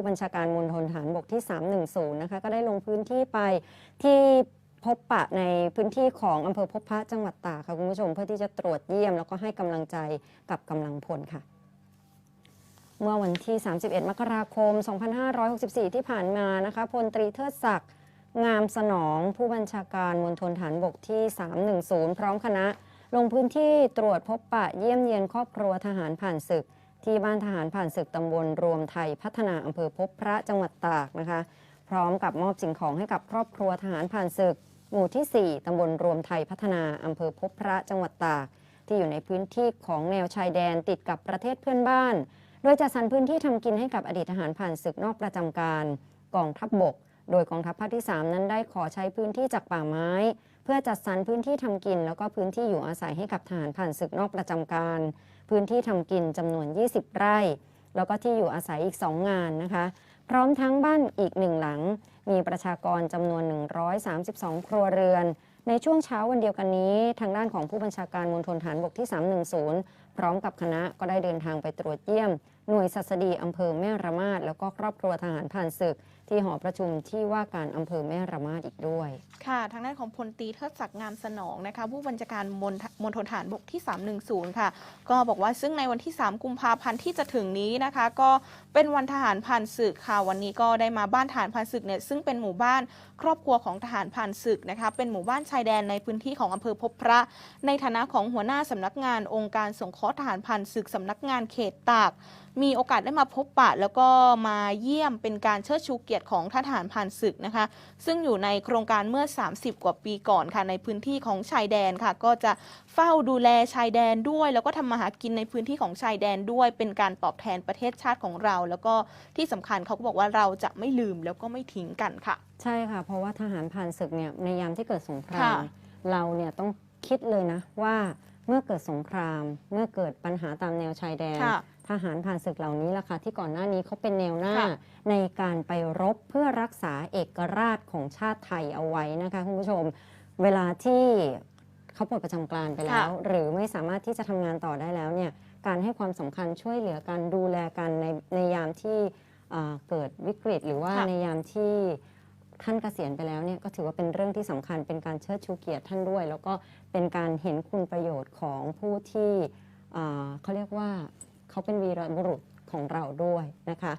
ผู้บัญชาการมณฑลฐานบกที่ 310 นะคะ ก็ได้ลงพื้นที่ไปที่พบปะในพื้นที่ของอำเภอพบพระจังหวัดตากค่ะคุณผู้ชมเพื่อที่จะตรวจเยี่ยม แล้วก็ให้กำลังใจกับกำลังพลค่ะเมื่อวันที่ 31 มกราคม 2564 ที่ผ่านมานะคะพลตรีเทิดศักดิ์งามสนองผู้บัญชาการมณฑลฐานบกที่ 310 พร้อมคณะ ลงพื้นที่ตรวจพบปะเยี่ยมเยียนครอบครัวทหารผ่านศึก ที่บ้านทหารผ่านศึกตำบลรวมไทยพัฒนาอำเภอพบพระจังหวัดตากนะคะ พร้อมกับมอบสิ่งของให้กับครอบครัวทหารผ่านศึก หมู่ที่ 4ตำบลรวมไทยพัฒนาอำเภอพบพระจังหวัดตาก ที่อยู่ในพื้นที่ของแนวชายแดนติดกับประเทศเพื่อนบ้าน โดยจัดสรรพื้นที่ทำกินให้กับอดีตทหารผ่านศึกนอกประจำการกองทัพบบก โดยกองทัพภาคที่ 3 นั้นได้ขอใช้พื้นที่จากป่าไม้ เพื่อจัดสรรพื้นที่ทำกิน แล้วก็พื้นที่อยู่อาศัยให้กับทหารผ่านศึกนอกประจำการ พื้นที่ทำกินจำนวน 20 ไร่ แล้วก็ที่อยู่อาศัยอีก 2 งานนะคะ พร้อมทั้งบ้านอีกหนึ่งหลัง มีประชากรจำนวน 132 ครัวเรือน ในช่วงเช้าวันเดียวกันนี้ ทางด้านของผู้บัญชาการมณฑลฐานบกที่ 310 พร้อมกับคณะก็ได้เดินทางไปตรวจเยี่ยม หน่วยสัสดีอำเภอแม่ระมาดแล้วก็ครอบครัวทหารผ่านศึก ที่หอประชุมที่ว่าการอำเภอแม่ระมาดอีกด้วย ค่ะ ทางด้านของพลตีเทิดศักดิ์งามสนองนะคะผู้บัญชาการมณฑมณฑลฐานบกที่ 310 ค่ะ ก็บอกว่าซึ่งในวันที่ 3 กุมภาพันธ์ที่จะถึงนี้นะคะ ก็เป็นวันทหารผ่านศึกค่ะวันนี้ก็ได้มาบ้านทหารผ่านศึกเนี่ยซึ่งเป็นหมู่บ้านครอบครัวของทหารผ่านศึกนะคะเป็นหมู่บ้านชายแดนในพื้นที่ของอำเภอพบพระ ในฐานะของหัวหน้าสำนักงานองค์การสงเคราะห์ทหารผ่านศึกสำนักงานเขตตากมีโอกาสได้มาพบปะ แล้วก็มาเยี่ยมเป็นการเชิดชูเกียรติของทหารผ่านศึกนะคะ ซึ่งอยู่ในโครงการเมื่อ 30 กว่าปีก่อนค่ะในพื้นที่ของชายแดนค่ะ ก็จะเฝ้าดูแลชายแดนด้วย แล้วก็ทำมาหากินในพื้นที่ของชายแดนด้วย เป็นการตอบแทนประเทศชาติของเรา แล้วก็ที่สำคัญเขาก็บอกว่าเราจะไม่ลืมแล้วก็ไม่ทิ้งกันค่ะ ใช่ค่ะ เพราะว่าทหารผ่านศึกเนี่ยในยามที่เกิดสงคราค่ะมเราเนี่ยต้องคิดเลยนะว่าเมื่อเกิดสงคราม เมื่อเกิดปัญหาตามแนวชายแดนค่ะ ทหารผ่านศึกเหล่านี้ล่ะค่ะที่ก่อนหน้านี้เขาเป็นแนวหน้า ค่ะ ในการไปรบเพื่อรักษาเอกราชของชาติไทยเอาไว้นะคะคุณผู้ชม เวลาที่เขาปลดประจำการไปแล้วค่ะหรือไม่สามารถที่จะทำงานต่อได้แล้วเนี่ยการให้ความสำคัญช่วยเหลือกันดูแลกันในในยามที่อ่าเกิดวิกฤต หรือว่าค่ะ ในยามที่ท่านเกษียณไปแล้วเนี่ยก็ถือว่าเป็นเรื่องที่สำคัญเป็นการเชิดชูเกียรติท่านด้วย แล้วก็เป็นการเห็นคุณประโยชน์ของผู้ที่ อ่าเขาเรียกว่า เขาเป็นวีรบุรุษของเราด้วยนะคะ